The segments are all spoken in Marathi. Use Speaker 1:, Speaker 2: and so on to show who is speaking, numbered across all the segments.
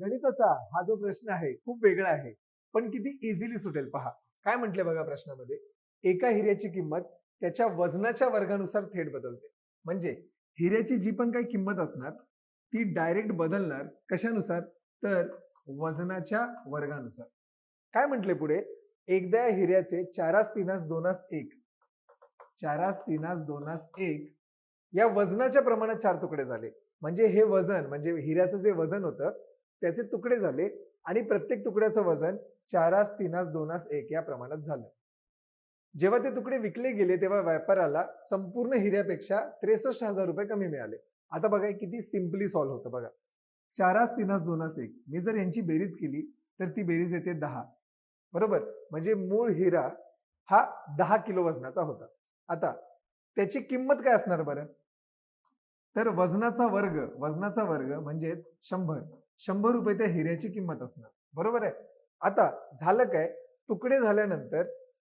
Speaker 1: गणिताचा हा जो प्रश्न आहे खूप वेगळा आहे. पण किती इझिली सुटेल पहा. काय म्हटले बघा प्रश्नामध्ये? एका हिऱ्याची किंमत त्याच्या वजनाच्या वर्गानुसार थेट बदलते. म्हणजे हिऱ्याची जी पण काही किंमत असणार ती डायरेक्ट बदलणार कशानुसार? तर वजनाच्या वर्गानुसार. काय म्हटले पुढे? एकदा या हिऱ्याचे चारास तीनास दोनास एक. चारास तीनास दोनास एक. या वजनाच्या प्रमाणात चार तुकडे झाले. म्हणजे हे वजन म्हणजे हिऱ्याचं जे वजन होतं त्याचे तुकडे झाले आणि प्रत्येक तुकड्याचं वजन चारास तीनास दोनास एक या प्रमाणात झालं. जेव्हा ते तुकडे विकले गेले तेव्हा व्यापाराला संपूर्ण हिऱ्यापेक्षा त्रेसष्ट हजार रुपये कमी मिळाले. आता बघा किती सिम्पली सॉल्व्ह होतं बघा. चारास तीनास दोनास एक. मी जर यांची बेरीज केली तर ती बेरीज येते दहा. बरोबर? म्हणजे मूळ हिरा हा दहा किलो वजनाचा होता. आता त्याची किंमत काय असणार बरं? तर वजनाचा वर्ग वजनाचा वर्ग म्हणजेच शंभर. शंभर रुपये त्या हिऱ्याची किंमत असणार. बरोबर आहे? आता झालं काय? तुकडे झाल्यानंतर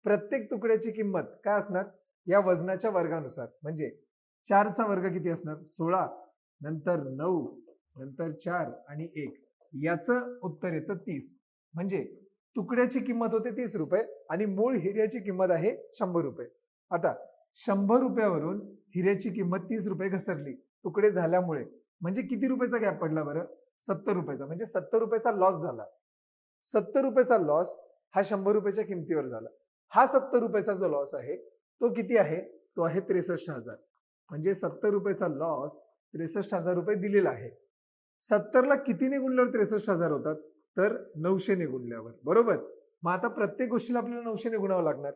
Speaker 1: प्रत्येक तुकड्याची किंमत काय असणार? या वजनाच्या वर्गानुसार. म्हणजे चारचा वर्ग किती असणार? सोळा नंतर नऊ नंतर चार आणि एक. याचं उत्तर येतं तीस. म्हणजे तुकड्याची किंमत होते तीस रुपये आणि मूळ हिऱ्याची किंमत आहे शंभर रुपये. आता शंभर रुपयावरून हिऱ्याची किंमत तीस रुपये घसरली. तुकडे झाल्यामुळे. म्हणजे किती रुपयाचा गॅप पडला बरं? सत्तर रुपयाचा. म्हणजे सत्तर रुपयाचा लॉस झाला. सत्तर रुपयाचा लॉस हा शंभर रुपयाच्या किमतीवर झाला. हा सत्तर रुपयाचा जो लॉस आहे तो किती आहे? तो आहे त्रेसष्ट हजार. म्हणजे सत्तर रुपयाचा लॉस त्रेसष्ट हजार रुपये दिलेला आहे. सत्तरला कितीने गुणल्यावर त्रेसष्ट हजार होतात? तर नऊशेने गुणल्यावर बरोबर? मग आता प्रत्येक गोष्टीला आपल्याला नऊशेने गुणावं लागणार.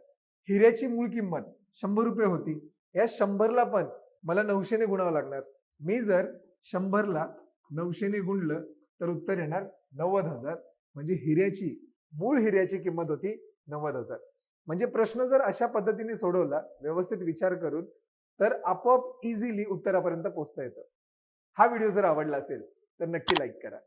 Speaker 1: हिऱ्याची मूळ किंमत शंभर रुपये होती. या शंभरला पण मला नऊशेने गुणावं लागणार. मी जर शंभरला नऊशेने गुणलं तर उत्तर येणार नव्वद हजार. म्हणजे हिऱ्याची मूळ हिऱ्याची किंमत होती नव्वद हजार. म्हणजे प्रश्न जर अशा पद्धतीने सोडवला व्यवस्थित विचार करून तर आपोआप इझिली उत्तरापर्यंत पोहोचता येतं. हा व्हिडिओ जर आवडला असेल तर नक्की लाईक करा.